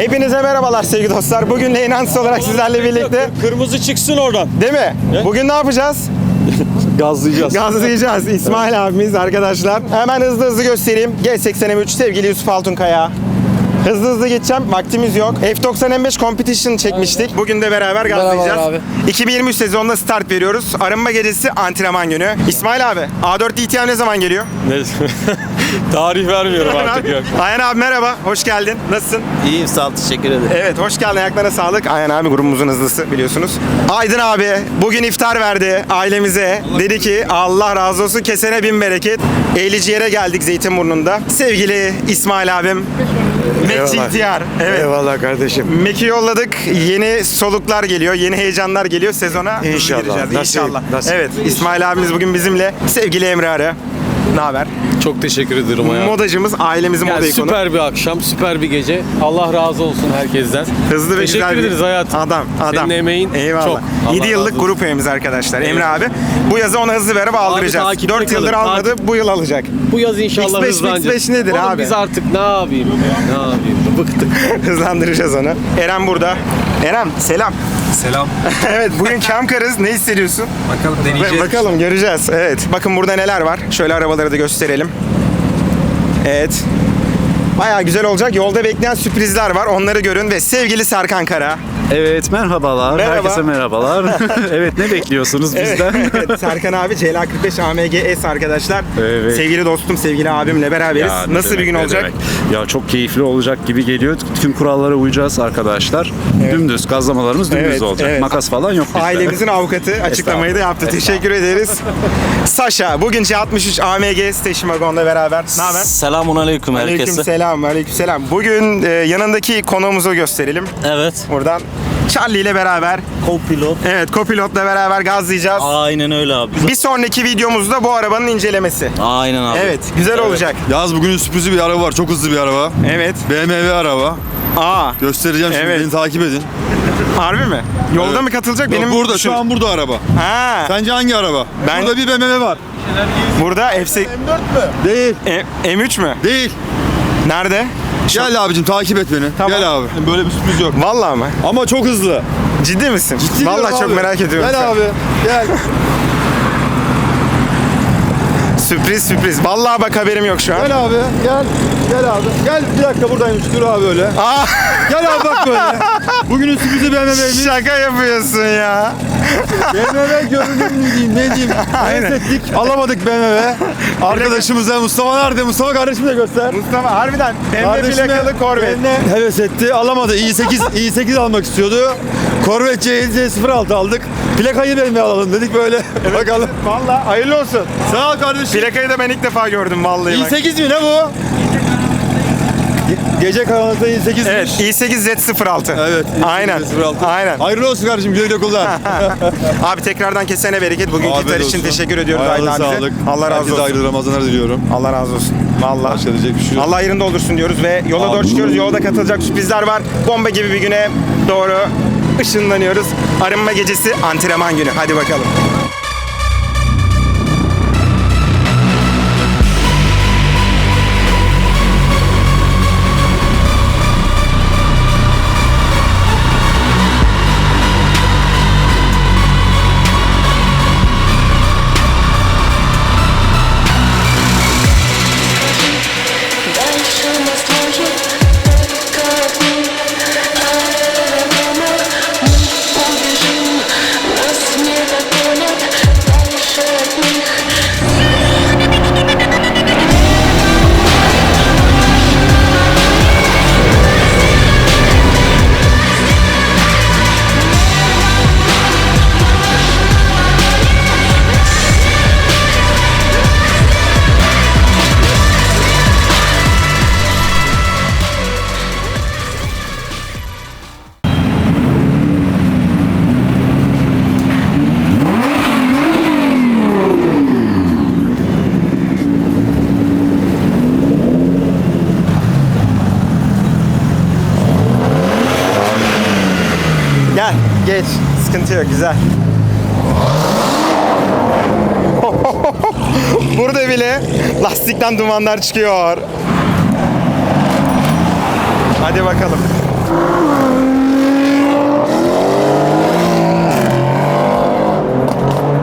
Hepinize merhabalar sevgili dostlar. Bugün Leynantis olarak sizlerle birlikte Kırmızı çıksın oradan. Değil mi? Bugün ne yapacağız? Gazlayacağız. Gazlayacağız. İsmail abimiz arkadaşlar. Hemen hızlı hızlı göstereyim. G83 sevgili Yusuf Altunkaya. Hızlı hızlı geçeceğim. Vaktimiz yok. F90 M5 Competition çekmiştik. Bugün de beraber gazlayacağız. abi. 2023 sezonunda start veriyoruz. Arınma gecesi antrenman günü. İsmail abi, A4 DTM ne zaman geliyor? Ne? Tarih vermiyorum artık yok. Ayhan abi merhaba. Hoş geldin. Nasılsın? İyiyim sağ ol teşekkür ederim. Evet hoş geldin ayaklarına sağlık. Ayhan abi grubumuzun hızlısı biliyorsunuz. Aydın abi bugün iftar verdi ailemize. Dedi ki Allah razı olsun kesene bin bereket. Eğliciğere geldik Zeytinburnu'nda. Sevgili İsmail abim. Eyvallah. ihtiyar. Evet. Eyvallah kardeşim. Mek'i yolladık. Yeni soluklar geliyor. Yeni heyecanlar geliyor. Sezona hızlı İnşallah. gireceğiz. Nasip, İnşallah. nasip. Evet. İsmail abimiz bugün bizimle. Sevgili Emre Arı. Ne haber? Çok teşekkür ederim hayatım. Modacımız, ailemizin Yani moda ikonu. süper bir akşam, süper bir gece. Allah razı olsun herkesten. Hızlı ve Teşekkür güzel bir ederiz hayatım. Adam, adam. Senin emeğin Eyvallah. çok. Allah 7 yıllık grup üyemiz arkadaşlar. Emre Eyvallah. abi. Bu yazı ona hızlı verip aldıracağız. takipte 4 yıldır kalın, almadı, bu yıl alacak. Bu yaz inşallah X5, hızlanacağız. X5 nedir Oğlum abi? biz artık ne yapayım? ne yapayım? Bıktık. Hızlandıracağız onu. Eren burada. Eren selam. Selam. evet bugün Kamkarız. Ne hissediyorsun? Bakalım deneyeceğiz. Bakalım göreceğiz. Evet. Bakın burada neler var. Şöyle arabaları da gösterelim. Evet. Bayağı güzel olacak. Yolda bekleyen sürprizler var. Onları görün ve sevgili Serkan Kara. Evet merhabalar. Merhaba. Herkese merhabalar. evet ne bekliyorsunuz bizden? Evet, Serkan abi CLA45 AMG S arkadaşlar. Evet. Sevgili dostum, sevgili abimle beraberiz. Ya, Nasıl bir demek, gün ne olacak? demek. Ya çok keyifli olacak gibi geliyor. Tüm kurallara uyacağız arkadaşlar. Dümdüz gazlamalarımız dümdüz Evet, olacak. evet. Makas falan yok bizde. Ailemizin avukatı açıklamayı da yaptı. Teşekkür ederiz. Saşa, bugün C63 AMG Station Wagon'la beraber. Ne haber? Selamun aleyküm Aleyküm herkese. selam, aleyküm selam. Bugün e, yanındaki konuğumuzu gösterelim. Evet. Buradan Charlie ile beraber, Co-pilot. evet kopilotla beraber gazlayacağız. Aynen öyle abi. Bir sonraki videomuzda bu arabanın incelemesi. Aynen abi. Evet, güzel olacak. Yaz bugünün sürprizi bir araba var. Çok hızlı bir araba. Evet. BMW araba. Aa, Göstereceğim şimdi. Evet. Beni takip edin. harbi mi? Yolda Evet. mı katılacak? Benim Benim burada şu an burada araba. Ha, Sence hangi araba? Ben- Burada bir BMW var. burada F8 Değil. E- M3 mü? Değil. Nerede? Gel abicim takip et beni. Tamam. Gel abi. Böyle bir sürpriz yok. Vallahi mı? Ama çok hızlı. Ciddi misin? Ciddi Vallahi çok abi. merak ediyorum. Gel abi. Gel. Sürpriz sürpriz. Vallahi bak haberim yok şu an. Gel abi. Gel. Gel abi. Gel bir dakika buradaymış. Dur abi öyle. Aa, Gel abi bak böyle. Bugünün sürprizi BMW'ymiş. şaka yapıyorsun ya. BMW görünüm mü diyeyim ne diyeyim. Aynen. Ettik alamadık BMW. Arkadaşımıza Mustafa nerede? Mustafa kardeşimi de göster. Mustafa harbiden BMW plakalı Corvette. benimle heves etti alamadı. i8 i8 almak istiyordu. Corvette C7 C06 aldık. Plakayı BMW alalım dedik böyle. Bakalım. Vallahi hayırlı olsun. Sağ ol kardeşim. Plakayı da ben ilk defa gördüm vallahi bak. i8 mi ne bu? Ge- Gece karanlıkta i8 Evet, i8 Z06. Evet. i8 Aynen. C06. Aynen. Hayırlı olsun kardeşim güle güle kullan. Abi tekrardan kesene bereket. Bugünkü Afiyet gitar için olsun. teşekkür ediyoruz Ayağınıza Aydın sağlık. Allah razı Herkese olsun. hayırlı Ramazanlar diliyorum. Allah razı olsun. Vallahi. Başka diyecek bir şey yok. Allah yerinde olursun diyoruz ve yola doğru çıkıyoruz. Yolda katılacak sürprizler var. Bomba gibi bir güne doğru ışınlanıyoruz. Arınma gecesi antrenman günü. Hadi bakalım. Sıkıntı güzel. Burada bile lastikten dumanlar çıkıyor. Hadi bakalım.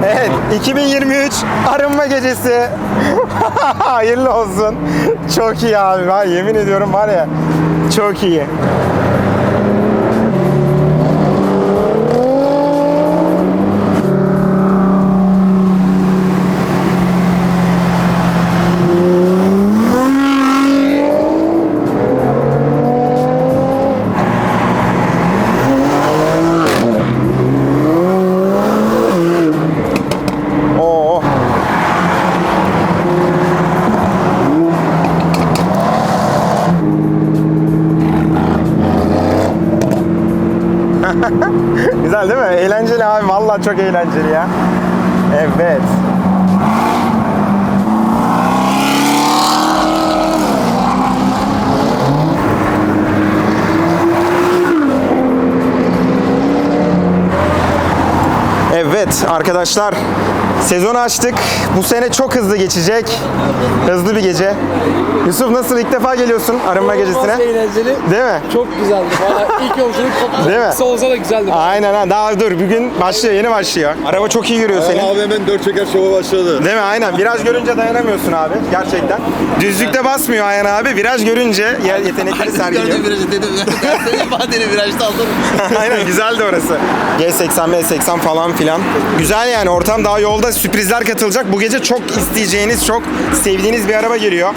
Evet, 2023 arınma gecesi. Hayırlı olsun. Çok iyi abi. Ben yemin ediyorum var ya. Çok iyi. Oo. Güzel değil mi? Eğlenceli abi. Vallahi çok eğlenceli ya. Evet. Evet arkadaşlar sezonu açtık. Bu sene çok hızlı geçecek. Hızlı bir gece. Yusuf nasıl ilk defa geliyorsun arınma gecesine? Eğlenceli. Değil mi? Çok güzeldi. Valla ilk yolculuk koptu. Değil mi? Kısa olsa da güzeldi. Aynen ha. Daha dur bugün başlıyor yeni başlıyor. Araba çok iyi yürüyor senin. Abi hemen dört çeker şova başladı. Değil mi? Aynen. Viraj görünce dayanamıyorsun abi. Gerçekten. Düzlükte basmıyor Ayhan abi. Viraj görünce yer yetenekleri sergiliyor. virajı dedim. Senin ifadeni virajda aldım. Aynen güzeldi orası. G80, M80 falan filan. Güzel yani ortam daha yolda sürprizler katılacak. Bu gece çok isteyeceğiniz, çok sevdiğiniz bir araba geliyor.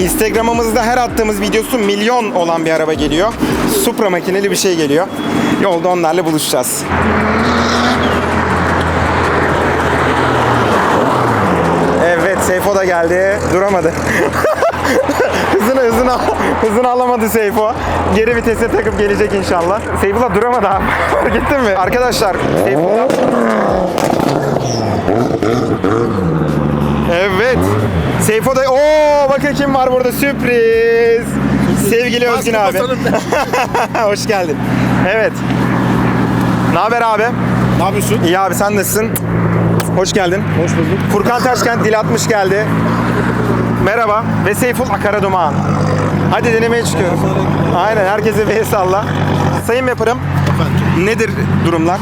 Instagram'ımızda her attığımız videosu milyon olan bir araba geliyor. Supra makineli bir şey geliyor. Yolda onlarla buluşacağız. Evet Seyfo da geldi. Duramadı. hızını hızını hızını alamadı Seyfo. Geri vitese takıp gelecek inşallah. Seyfullah duramadı abi. Fark mi? Arkadaşlar Seyfullah Evet. Seyfo da... Oo bakın kim var burada sürpriz. Sevgili Özgün abi. Hoş geldin. Evet. Ne haber abi? Ne yapıyorsun? İyi abi sen nasılsın? Hoş geldin. Hoş bulduk. Furkan Taşkent Dil 60 geldi. Merhaba ve Seyful Akaraduman. Hadi denemeye çıkıyoruz. Aynen herkese el salla. Sayın Yaparım. Nedir durumlar?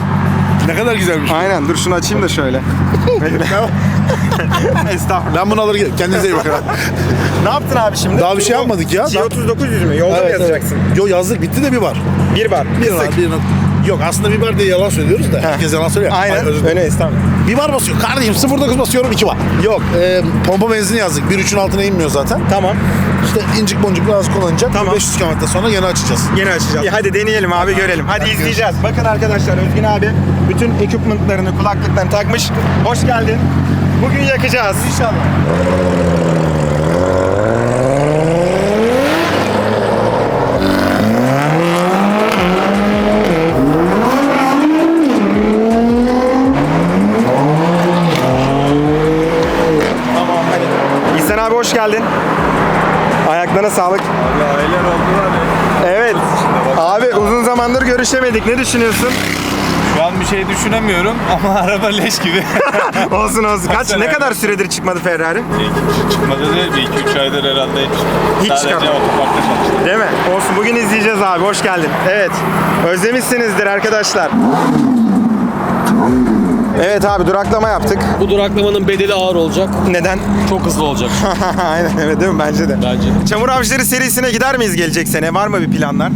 Ne kadar güzelmiş. Aynen dur şunu açayım da şöyle. Estağfurullah. Ben bunu alır kendinize iyi bakın. Ne yaptın abi şimdi? Daha bir şey yapmadık ya. G3900 mü? Yolda mı yazacaksın? Yo yazdık bitti de bir var. Bir bar. Bir var. Bir Yok aslında bir var diye yalan söylüyoruz da. Herkes yalan söylüyor. Aynen. Ay, özür dilerim. Öyle estağfurullah. Bir var basıyor. Kardeşim 0.9 basıyorum 2 var. Yok. E, pompa benzini yazdık. 1.3'ün altına inmiyor zaten. Tamam. İşte incik boncuk biraz kullanacak. Tamam. 500 km sonra yeni açacağız. Yeni açacağız. hadi deneyelim abi görelim. Hadi izleyeceğiz. Bakın arkadaşlar Özgün abi bütün ekipmanlarını, kulaklıklarını takmış. Hoş geldin. Bugün yakacağız. İnşallah. Tamam hadi. İhsan abi hoş geldin. Ayaklarına sağlık. Aileler oldular ya. Evet. Abi uzun zamandır görüşemedik. Ne düşünüyorsun? Bir şey düşünemiyorum ama araba leş gibi. olsun olsun. Kaç ne kadar süredir çıkmadı Ferrari? Çıkmadı değil, bir 2-3 aydır herhalde hiç. Hiç Sadece çıkmadı. otoparkta çalıştım. Değil mi? Olsun bugün izleyeceğiz abi. Hoş geldin. Evet. Özlemişsinizdir arkadaşlar. Evet abi duraklama yaptık. Bu duraklamanın bedeli ağır olacak. Neden? Çok hızlı olacak. Aynen evet değil mi? Bence de. Bence. Çamur Avcıları serisine gider miyiz gelecek sene? Var mı bir planlar?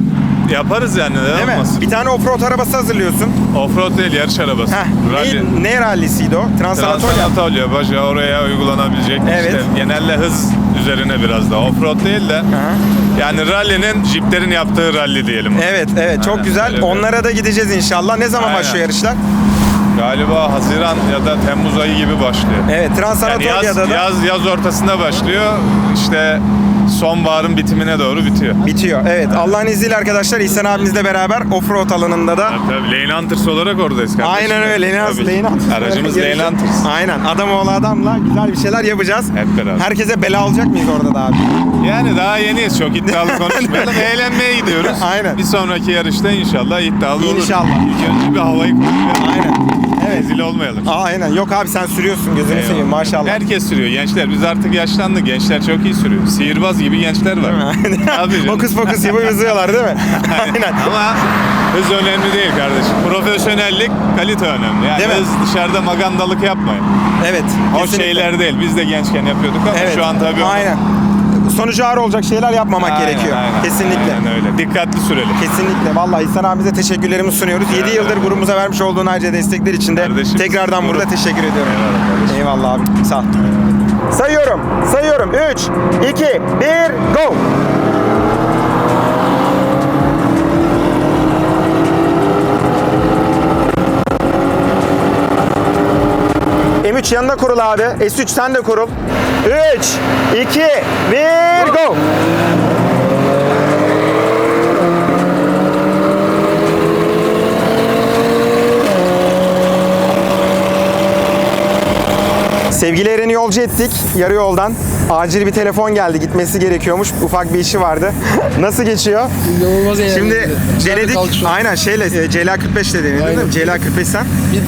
Yaparız yani neden Değil mi? olmasın? Bir tane offroad arabası hazırlıyorsun. Offroad değil, yarış arabası. Heh. Rally. Ne, ne rallisiydi o? Transanatolya. Transanatolya, başa oraya uygulanabilecek. Evet. İşte genelde hız üzerine biraz da. Offroad değil de. Yani rally'nin jiplerin yaptığı rally diyelim. Evet evet çok Aynen, güzel. bir- Onlara da gideceğiz inşallah. Ne zaman Aynen. başlıyor yarışlar? Galiba Haziran ya da Temmuz ayı gibi başlıyor. Evet Yani yaz, da yaz, yaz ortasında başlıyor. İşte sonbaharın bitimine doğru bitiyor. bitiyor. Evet Allah'ın izniyle arkadaşlar İhsan abimizle beraber offroad alanında da Tabii tabii Lane Hunters olarak oradayız kardeşim. Aynen öyle. Lane Hunters. Lane Hunters. Aracımız Lane Hunters. Aynen. Adam oğlu adamla güzel bir şeyler yapacağız. Hep beraber. Herkese bela alacak mıyız orada da abi? Yani daha yeniyiz. Çok iddialı konuşmayalım. Eğlenmeye gidiyoruz. Aynen. Bir sonraki yarışta inşallah iddialı oluruz. İnşallah. İlk önce bir havayı koklayalım. Aynen. Rezil olmayalım. Aa, aynen. Yok abi sen sürüyorsun gözünü Eyvallah. seveyim maşallah. Herkes sürüyor. Gençler biz artık yaşlandık. Gençler çok iyi sürüyor. Sihirbaz gibi gençler var. Abi canım. Fokus fokus gibi hızlıyorlar değil mi? Aynen. Ama hız önemli değil kardeşim. Profesyonellik, kalite önemli. Yani Değil mi? hız dışarıda magandalık yapmayın. Evet. O kesinlikle. şeyler değil. Biz de gençken yapıyorduk ama Evet. şu an tabii o- Aynen. Sonucu ağır olacak şeyler yapmamak Aynen, gerekiyor. aynen. Kesinlikle. Aynen öyle. Dikkatli sürelim. Kesinlikle. Vallahi İhsan abimize teşekkürlerimizi sunuyoruz. 7 yıldır grubumuza vermiş olduğun ayrıca destekler için de Kardeşim, tekrardan grup. burada teşekkür ediyorum. Eyvallah. Eyvallah abi. Sağ ol. Sayıyorum. Sayıyorum. 3, 2, 1, go. M3 yanına kurul abi. S3 sen de kurul. 3, 2, 1, go. Sevgili Eren'i yolcu ettik yarı yoldan. Acil bir telefon geldi gitmesi gerekiyormuş. Ufak bir işi vardı. Nasıl geçiyor? İnanılmaz eğlenceli. Şimdi denedik. Aynen şeyle e, CLA 45 ile denedin değil mi? CLA 45 sen.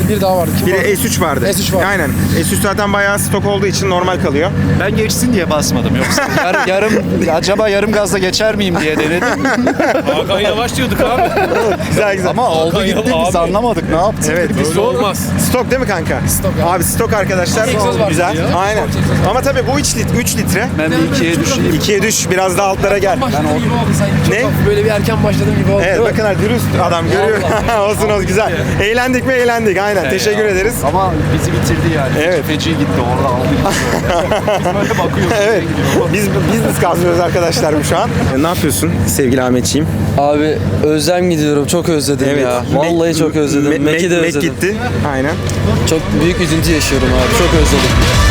Bir, bir daha vardı. Kim Bir vardı? de S3 vardı. S3 vardı. Aynen. S3 zaten bayağı stok olduğu için normal kalıyor. Ben geçsin diye basmadım yoksa yar- yarım acaba yarım gazla geçer miyim diye denedim. Hakan yavaş diyorduk abi. Güzel güzel. Ama oldu gitti biz Abi. anlamadık ne yaptık. Evet. Öyle olmaz. Stok değil mi kanka? Stok abi. Abi stok arkadaşlar. Egzoz var Güzel. ya. Aynen. Ama tabii bu 3 litre, 3 litre. Ben bir ikiye düşeyim. 2'ye düş biraz daha altlara gel. Başladığım gibi oldu sanki. Çok Ne? böyle bir erken başladığım gibi oldu. Evet bakın dürüst adam görüyor. olsun olsun güzel. Eğlendik mi eğlendik aynen. Teşekkür ederiz. Ama bizi bitirdi yani. Evet. Feci gitti orada aldı. Biz böyle bakıyoruz. Evet. Biz business kazanıyoruz arkadaşlar şu an. E, ne yapıyorsun sevgili Ahmetciğim? Abi özlem gidiyorum. Çok özledim ya. Vallahi çok özledim. Me- Mac'i de özledim. gitti. Aynen. Çok büyük üzüntü yaşıyorum abi. Çok özledim. Evet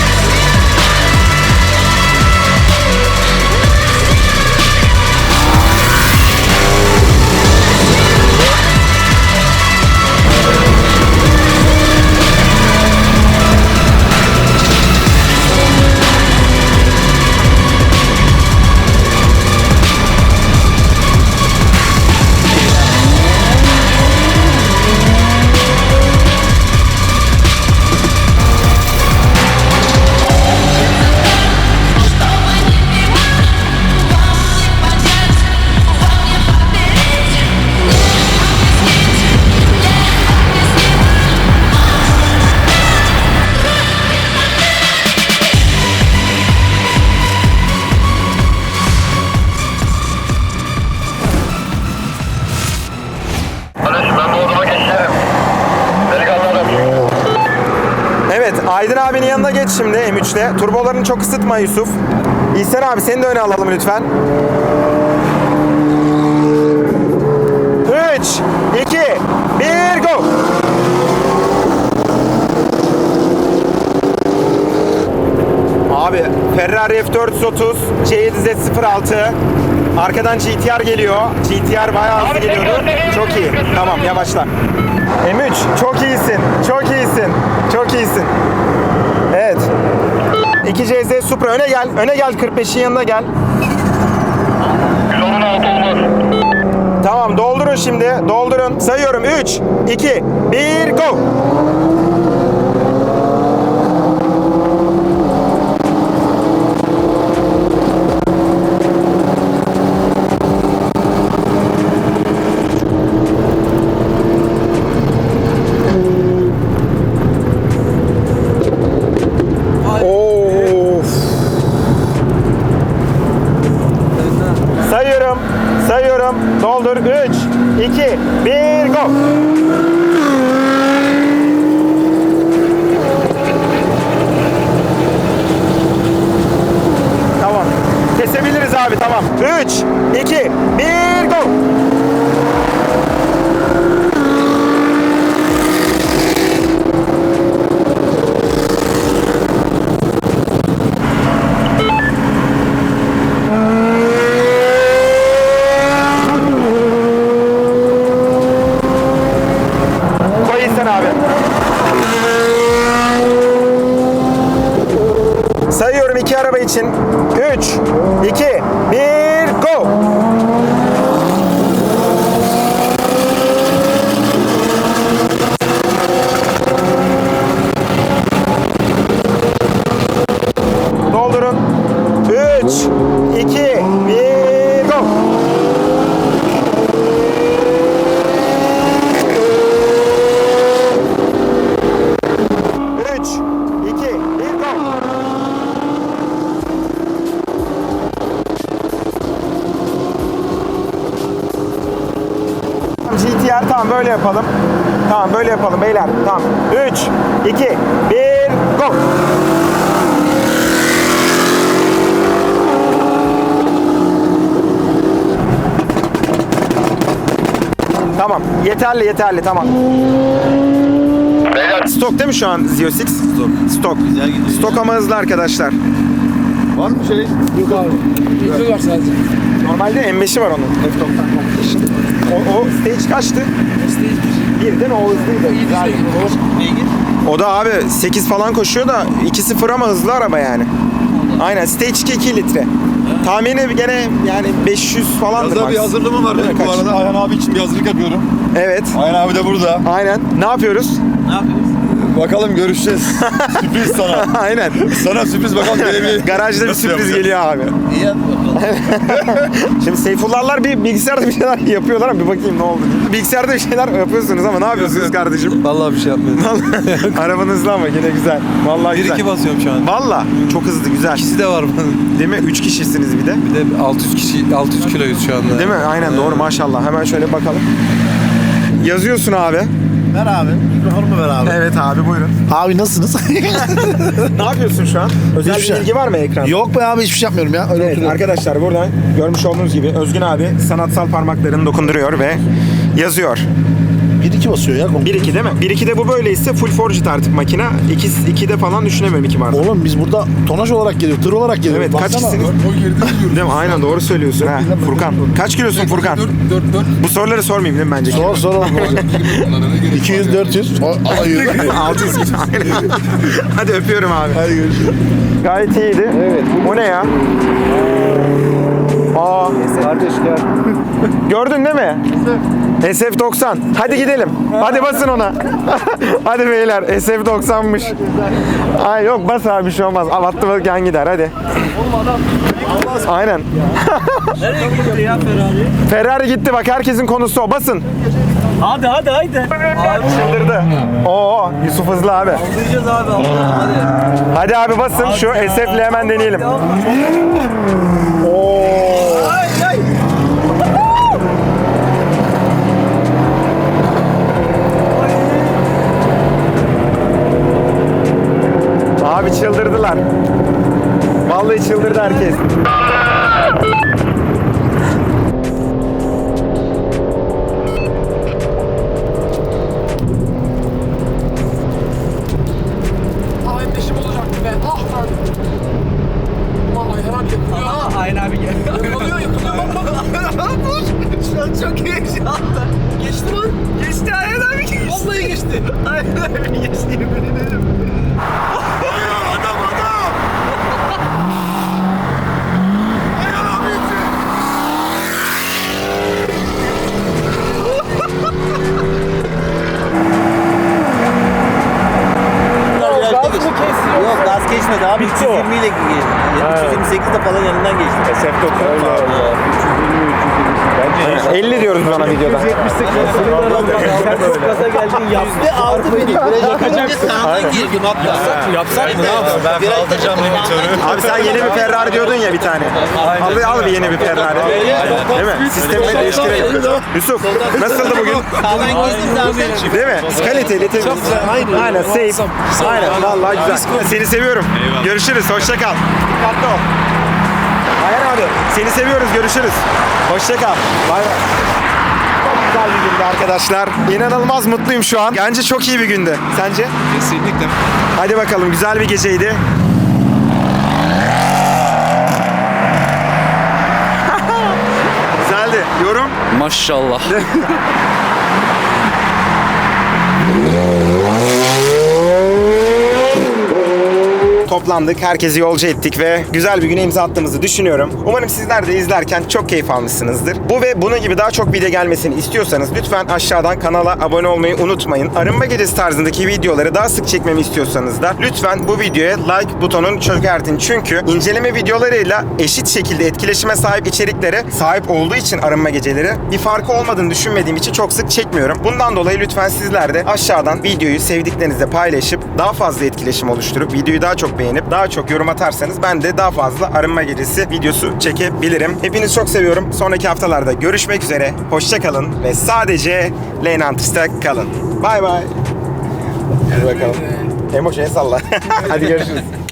geç şimdi M3'te. Turbolarını çok ısıtma Yusuf. İhsan abi seni de öne alalım lütfen. 3, 2, 1, go! Abi Ferrari F430 C7Z06 Arkadan GTR geliyor. GTR bayağı hızlı geliyordu. Çok iyi. Tamam yavaşla. M3 çok iyisin. Çok iyisin. Çok iyisin. Evet. 2 CZ Supra öne gel. Öne gel 45'in yanına gel. Tamam doldurun şimdi. Doldurun. Sayıyorum. 3, 2, 1, go. Abi tamam. 3, 2, 1, go. Yapalım. Tamam böyle yapalım beyler. Tamam. 3, 2, 1, go. Tamam. Yeterli yeterli tamam. Stok değil mi şu an Zio 6? Stok. Stok. Stok ama hızlı arkadaşlar. Var mı şey? Yok abi. Nitro var sadece. Normalde M5'i var onun. F90 Competition. O, o stage kaçtı? Stage Bir değil mi? O hızlıydı. 1. Güzel. O da abi 8 falan koşuyor da 2.0 ama hızlı araba yani. Aynen stage 2 2 litre. Tahmini gene yani 500 falandır. Hazır bir max. hazırlığım var Değil mi? benim bu Kaç? arada. Ayhan abi için bir hazırlık yapıyorum. Evet. Ayhan abi de burada. Aynen. Ne yapıyoruz? Bakalım görüşeceğiz. sürpriz sana. Aynen. Sana sürpriz bakalım gelebilir. Garajda bir Nasıl sürpriz yapacağız? geliyor abi. İyi hadi bakalım. Şimdi Seyfullahlar bir bilgisayarda bir şeyler yapıyorlar ama bir bakayım ne oldu. Bilgisayarda bir şeyler yapıyorsunuz ama ne yapıyorsunuz kardeşim? Vallahi bir şey yapmıyorum. Araban hızlı ama yine güzel. Vallahi güzel. 1-2 basıyorum şu an. Valla çok hızlı güzel. İkisi de var bunun. Değil mi? 3 kişisiniz bir de. Bir de 600 kişi 600 kiloyuz şu anda. Değil mi? Aynen doğru maşallah. Hemen şöyle bakalım. Yazıyorsun abi. Ver abi. Mikrofonumu ver abi. Evet abi buyurun. Abi nasılsınız? ne yapıyorsun şu an? Özel Hiçbir bir şey. bilgi var mı ekranda? Yok be abi hiçbir şey yapmıyorum ya. Öyle Evet oturuyorum. arkadaşlar buradan görmüş olduğunuz gibi Özgün abi sanatsal parmaklarını dokunduruyor ve yazıyor. 1-2 basıyor ya. 1-2 değil mi? 1-2'de bu böyleyse full forged artık makine. 2-2'de falan düşünemiyorum 2 barda. Oğlum biz burada tonaj olarak geliyor, tır olarak geliyor. Evet kaç kişisiniz? Değil mi? Aynen doğru söylüyorsun ha. Furkan. Kaç kilosun Furkan? Bu soruları sormayayım değil mi bence? Sor sor oğlum. 200 400. O- Ayıyor. 600 kilo. Aynen. Hadi öpüyorum abi. Hadi görüşürüz. Gayet iyiydi. Evet. O ne ya? Aa. Kardeş gel. Gördün değil mi? SF90. Hadi gidelim. Hadi basın ona. hadi beyler SF90'mış. Ay yok bas abi bir şey olmaz. Avattı gider hadi. Aynen. Nereye gitti ya Ferrari? Ferrari gitti bak herkesin konusu o. Basın. Hadi hadi hadi. Abi çıldırdı. Oo Yusuf hızlı abi. Duyacağız abi hadi. Hadi abi basın şu SF'le hemen deneyelim. Abi çıldırdılar. Vallahi çıldırdı herkes. 328'de falan yanından geçti. SF9 50 diyoruz biz ona videoda. Gaza geldin yaptı. Ve aldı beni. Viraja yakacaksın. Sağdan girdim hatta. Yapsak mı? Ne yapalım? Ben kaldıracağım limitörü. Abi sen yeni bir Ferrari diyordun ya bir tane. Al, al bir yeni bir Ferrari. Değil mi? Sistemi değiştirelim. Yusuf nasıldı bugün? Sağdan girdim zaten. Değil mi? Kaliteli temiz. Aynen. Aynen safe. Aynen vallahi güzel. Seni seviyorum. Görüşürüz. Hoşça kal. Dikkatli ol. Ayhan abi seni seviyoruz. Görüşürüz. Hoşça kal. Bay bay. Çok güzel bir gündü arkadaşlar. İnanılmaz mutluyum şu an. Bence çok iyi bir gündü. Sence? Kesinlikle. Hadi bakalım güzel bir geceydi. Güzeldi. Yorum? Maşallah. Toplandık, herkesi yolcu ettik ve güzel bir güne imza attığımızı düşünüyorum. Umarım sizler de izlerken çok keyif almışsınızdır. Bu ve bunun gibi daha çok video gelmesini istiyorsanız lütfen aşağıdan kanala abone olmayı unutmayın. Arınma gecesi tarzındaki videoları daha sık çekmemi istiyorsanız da lütfen bu videoya like butonunu çökertin. Çünkü inceleme videolarıyla eşit şekilde etkileşime sahip içeriklere sahip olduğu için arınma geceleri bir farkı olmadığını düşünmediğim için çok sık çekmiyorum. Bundan dolayı lütfen sizler de aşağıdan videoyu sevdiklerinizle paylaşıp daha fazla etkileşim oluşturup videoyu daha çok çok beğenip daha çok yorum atarsanız ben de daha fazla arınma gecesi videosu çekebilirim. Hepinizi çok seviyorum. Sonraki haftalarda görüşmek üzere. Hoşçakalın ve sadece Lane Hunters'ta kalın. Bay bay. Hadi bakalım. Emoş el salla. Hadi görüşürüz.